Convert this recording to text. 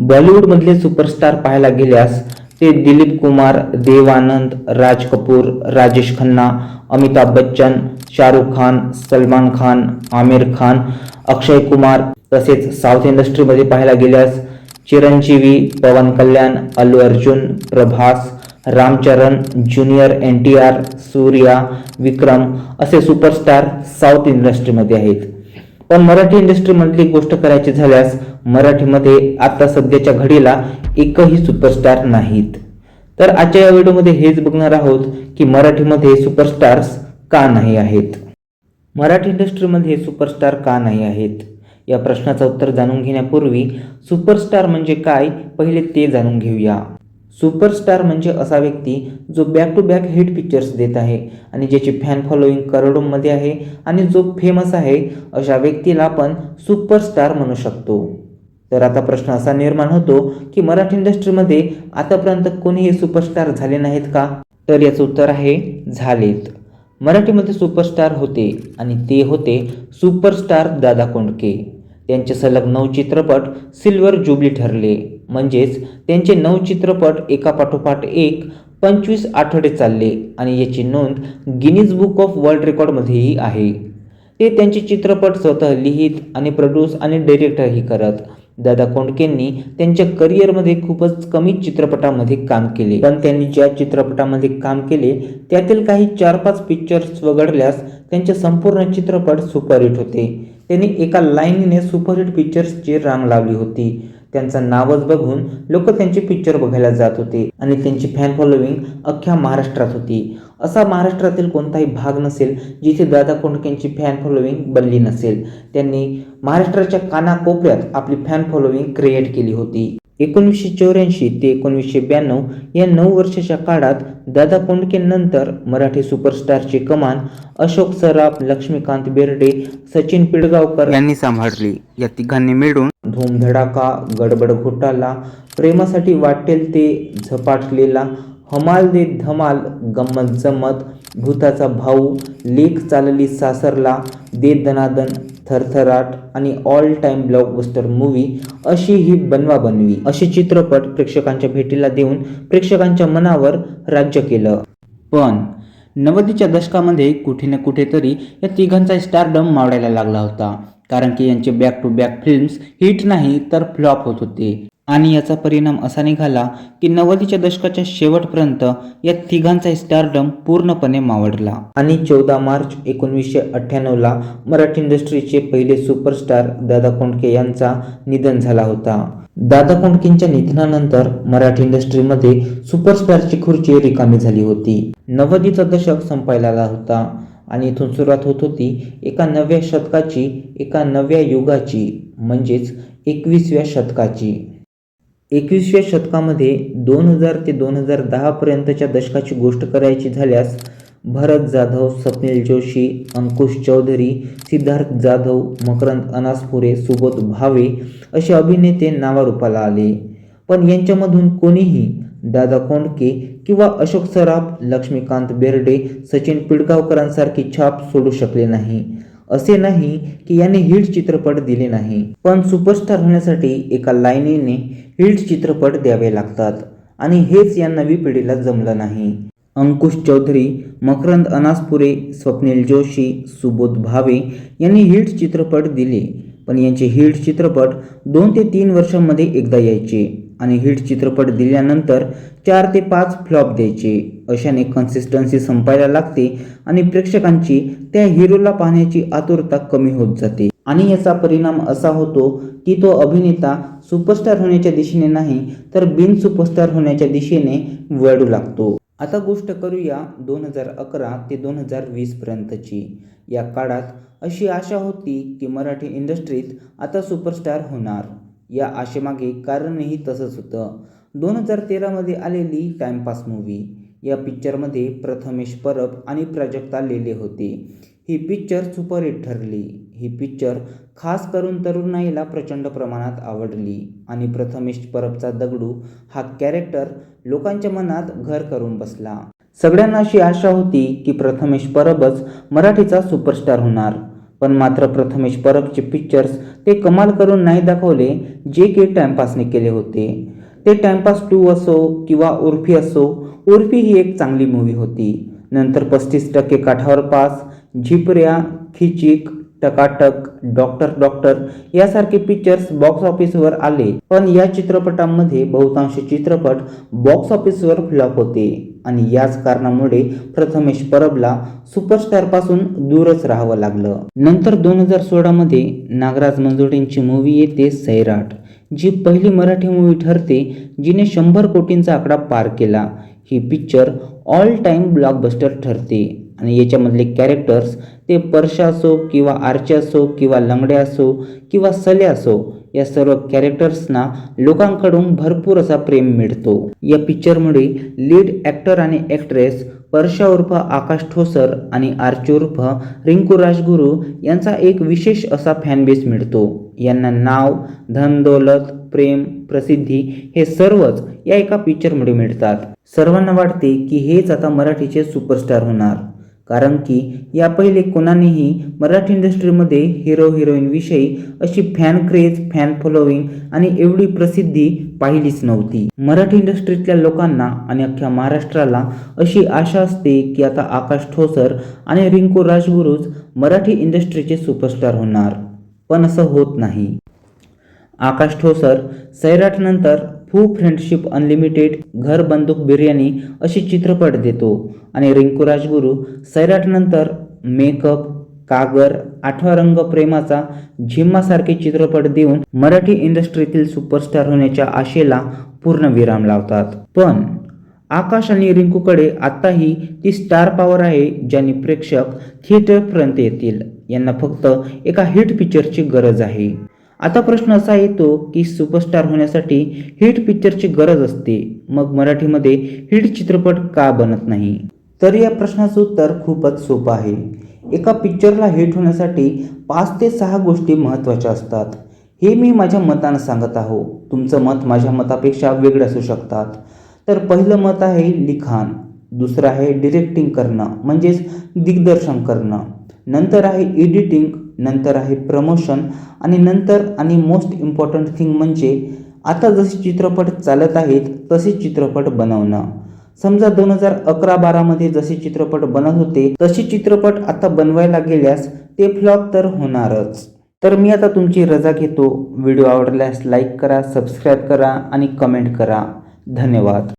बॉलिवूडमधले superstar पाहायला गेल्यास ते दिलीप कुमार देवानंद राज कपूर राजेश खन्ना अमिताभ बच्चन शाहरुख खान सलमान खान आमिर खान अक्षय कुमार तसेच साऊथ इंडस्ट्रीमध्ये पाहायला गेल्यास Chiranjeevi Pawan Kalyan Allu Arjun Prabhas Ramcharan junior N T R Suriya Vikram असे सुपरस्टार साऊथ इंडस्ट्रीमध्ये आहेत. पण मराठी इंडस्ट्रीमधली गोष्ट करायची झाल्यास मराठीमध्ये आता सध्याच्या घडीला एकही सुपरस्टार नाहीत. तर आजच्या या व्हिडिओमध्ये हेच बघणार आहोत की मराठीमध्ये सुपरस्टार्स का नाही आहेत? मराठी इंडस्ट्रीमध्ये सुपरस्टार का नाही आहेत? या प्रश्नाचं उत्तर जाणून घेण्यापूर्वी सुपरस्टार म्हणजे काय? पहिले ते जाणून घेऊया. सुपरस्टार म्हणजे असा व्यक्ती जो back to back hit pictures देत आहे आणि ज्याची फॅन फॉलोईंग करोडोंमध्ये आहे आणि जो फेमस आहे अशा व्यक्तीला आपण सुपरस्टार म्हणू शकतो. तर आता प्रश्न असा निर्माण होतो की मराठी इंडस्ट्रीमध्ये आतापर्यंत कोणीही सुपरस्टार झाले नाहीत का? तर याचं उत्तर आहे झालेत. मराठीमध्ये सुपरस्टार होते आणि ते होते सुपरस्टार दादा कोंडके. त्यांचे सलग नऊ चित्रपट सिल्वर जुबली ठरले. म्हणजेच त्यांचे नऊ चित्रपट एका पाठोपाठ एक पंचवीस आठवडे चालले आणि याची नोंद गिनीज बुक ऑफ वर्ल्ड रेकॉर्डमध्येही आहे. ते त्यांचे चित्रपट स्वतः लिहित आणि प्रोड्यूस आणि डिरेक्टरही करत. दादा कोंडकेंनी त्यांच्या करिअरमध्ये खूपच कमी चित्रपटामध्ये काम केले. पण त्यांनी ज्या चित्रपटामध्ये काम केले त्यातील काही चार पाच पिक्चर्स वगळल्यास त्यांचे संपूर्ण चित्रपट सुपरहिट होते. त्यांनी एका लाईनीने सुपरहिट पिक्चर्सची रांग लावली होती. त्यांचं नावच बघून लोक त्यांचे पिक्चर बघायला जात होते आणि त्यांची फॅन फॉलोईंग अख्ख्या महाराष्ट्रात होती. असा महाराष्ट्रातील कोणताही भाग नसेल जिथे दादा कोंडकेंची फॅन फॉलोईंग बनली नसेल त्यांनी महाराष्ट्राच्या कानाकोपऱ्यात आपली फॅन फॉलोईंग क्रिएट केली होती. एकोणीसशे चौऱ्याऐंशी ते एकोणीसशे ब्याण्णव या नऊ वर्षाच्या काळात दादा कोंडकेंनंतर मराठी सुपरस्टारची कमान अशोक सराफ लक्ष्मीकांत बेर्डे सचिन पिडगावकर यांनी सांभाळली. या तिघांनी मिळून धूमधडाका गडबड घोटाला प्रेमासाठी वाटेल ते झपाटलेला हमाल दे धमाल गंमत जम्मत भूताचा भाऊ लेख चालली सासरला दे दनादन थरथराट आणि ऑल टाइम ब्लॉकबस्टर मूवी अशी ही बनवा बनवी असे चित्रपट प्रेक्षकांच्या भेटीला देऊन प्रेक्षकांच्या मनावर राज्य केलं. पण नव्वदीच्या दशकामध्ये कुठे ना कुठेतरी या तिघांचा स्टारडम मावळायला लागला होता. कारण की यांचे back to back films hit नाही तर फ्लॉप होत होते. आणि याचा परिणाम असा निघाला की नव्वदीच्या दशकाच्या शेवटपर्यंत या तिघांचा स्टारडम पूर्णपणे मावळला आणि चौदा मार्च एकोणीसशे अठ्ठ्याण्णवला मराठी इंडस्ट्रीचे पहिले सुपरस्टार दादा कोंडके यांचा निधन झाला होता. दादा कोंडकेंच्या निधनानंतर मराठी इंडस्ट्रीमध्ये सुपरस्टारची खुर्ची रिकामी झाली होती. नव्वदीचा दशक संपायला आला होता आणि इथून सुरुवात होत होती एका नव्या शतकाची एका नव्या युगाची म्हणजेच एकविसव्या शतकाची. एकवीसव्या शतकामध्ये दोन हजार ते दोन हजार दहापर्यंतच्या दशकाची गोष्ट करायची झाल्यास भरत जाधव स्वप्नील जोशी अंकुश चौधरी सिद्धार्थ जाधव मकरंद अनासपुरे सुबोध भावे असे अभिनेते नावारूपाला आले. पण यांच्यामधून कोणीही दादा कोंडके किंवा अशोक सराफ लक्ष्मीकांत बेर्डे सचिन पिडगावकरांसारखी छाप सोडू शकले नाही. असे नाही की याने हिट चित्रपट दिले नाही पण सुपरस्टार होण्यासाठी एका लाईनीने हिट चित्रपट द्यावे लागतात आणि हेच या नवी पिढीला जमलं नाही. अंकुश चौधरी मकरंद अनासपुरे स्वप्नील जोशी सुबोध भावे यांनी हिट चित्रपट दिले पण यांचे हिट चित्रपट दोन ते तीन वर्षांमध्ये एकदा यायचे आणि हिट चित्रपट दिल्यानंतर चार ते पाच फ्लॉप द्यायचे. अशाने कन्सिस्टन्सी संपायला लागते आणि प्रेक्षकांची त्या हिरोला पाहण्याची आतुरता कमी होत जाते. आणि याचा परिणाम असा होतो की तो अभिनेता सुपरस्टार होण्याच्या दिशेने नाही तर बिन सुपरस्टार होण्याच्या दिशेने वळू लागतो. आता गोष्ट करूया दोन हजार अकरा ते दोन हजार वीस पर्यंतची. या काळात अशी आशा होती की मराठी इंडस्ट्रीत आता सुपरस्टार होणार. या आशेमागे कारणही तसंच होतं. दोन हजार तेरामध्ये आलेली टाइमपास मूवी या पिक्चरमध्ये प्रथमेश परब आणि प्राजक्ता लेले होते. ही पिक्चर सुपरहिट ठरली. ही पिक्चर खास करून तरुणाईला प्रचंड प्रमाणात आवडली. आणि प्रथमेश परबचा दगडू हा कॅरेक्टर लोकांच्या मनात घर करून बसला. सगळ्यांना अशी आशा होती की प्रथमेश परबच मराठीचा सुपरस्टार होणार. पण मात्र प्रथमेश परबचे पिक्चर्स ते कमाल करून नाही दाखवले जे की टाइमपासने केले होते. ते टाइमपास टू असो किंवा उर्फी असो उर्फी ही एक चांगली मूवी होती. नंतर पस्तीस टक्के काठावर पास झिपऱ्या खिचिक टकाटक डॉक्टर डॉक्टर यासारखे पिक्चर्स बॉक्स ऑफिसवर आले. पण या चित्रपटांमध्ये बहुतांश चित्रपट बॉक्स ऑफिसवर फ्लॉप होते. आणि याच कारणामुळे प्रथमेश परबला सुपरस्टारपासून दूरच राहावं लागलं. नंतर दोन हजार सोळामध्ये नागराज मंजुळेंची मूवी येते सैराट जी पहिली मराठी मूवी ठरते जिने शंभर कोटींचा आकडा पार केला. ही पिक्चर ऑल टाईम ब्लॉकबस्टर ठरते. आणि याच्यामधले कॅरेक्टर्स ते परशा असो किंवा आरचे असो किंवा लंगडे असो किंवा सले असो या सर्व कॅरेक्टर्सना लोकांकडून भरपूर असा प्रेम मिळतो. या पिक्चरमुळे लीड ॲक्टर आणि ॲक्ट्रेस परशा उर्फ आकाश ठोसर आणि आर्ची उर्फ रिंकू राजगुरू यांचा एक विशेष असा फॅनबेस मिळतो. यांना नाव धन दौलत प्रेम प्रसिद्धी हे सर्वच या एका पिक्चरमध्ये मिळतात. सर्वांना वाटते की हेच आता मराठीचे सुपरस्टार होणार. कारण की या पहिले कोणानेही मराठी इंडस्ट्रीमध्ये हिरो हिरोईनविषयी अशी फॅन क्रेज फॅन फॉलोईंग आणि एवढी प्रसिद्धी पाहिलीच नव्हती. मराठी इंडस्ट्रीतल्या लोकांना आणि अख्ख्या महाराष्ट्राला अशी आशा असते की आता आकाश ठोसर आणि रिंकू राजगुरूच मराठी इंडस्ट्रीचे सुपरस्टार होणार. पण असं होत नाही. आकाश ठोसर सैराटनंतर फू फ्रेंडशिप अनलिमिटेड घर बंदूक बिर्याणी असे चित्रपट देतो. आणि रिंकू राजगुरू सैराटनंतर मेकअप कागर आठवा रंग प्रेमाचा झिम्मासारखे चित्रपट देऊन मराठी इंडस्ट्रीतील सुपरस्टार होण्याच्या आशेला पूर्ण विराम लावतात. पण आकाश आणि रिंकूकडे आत्ताही ती स्टार पॉवर आहे ज्यांनी प्रेक्षक थिएटरपर्यंत येतील. यांना फक्त एका हिट पिक्चरची गरज आहे. आता प्रश्न असा येतो की सुपरस्टार होण्यासाठी हिट पिक्चरची गरज असते. मग मराठीमध्ये हिट चित्रपट का बनत नाही? तर या प्रश्नाचं उत्तर खूपच सोपं आहे. एका पिक्चरला हिट होण्यासाठी पाच ते सहा गोष्टी महत्त्वाच्या असतात. हे मी माझ्या मतानं सांगत आहो. तुमचं मत माझ्या मतापेक्षा वेगळं असू शकतात. तर पहिलं मत आहे लिखाण. दुसरं आहे डिरेक्टिंग करणं म्हणजेच दिग्दर्शन करणं. नंतर आहे एडिटिंग नंतर आहे प्रमोशन आणि नंतर आणि मोस्ट इम्पॉर्टंट थिंग म्हणजे आता जसे चित्रपट चालत आहेत तसे चित्रपट बनवणं. समजा दोन हजार अकरा बारामध्ये जसे चित्रपट बनत होते तसे चित्रपट आता बनवायला गेल्यास ते फ्लॉप तर होणारच. तर मी आता तुमची रजा घेतो. व्हिडिओ आवडल्यास लाईक करा सबस्क्राईब करा आणि कमेंट करा. धन्यवाद.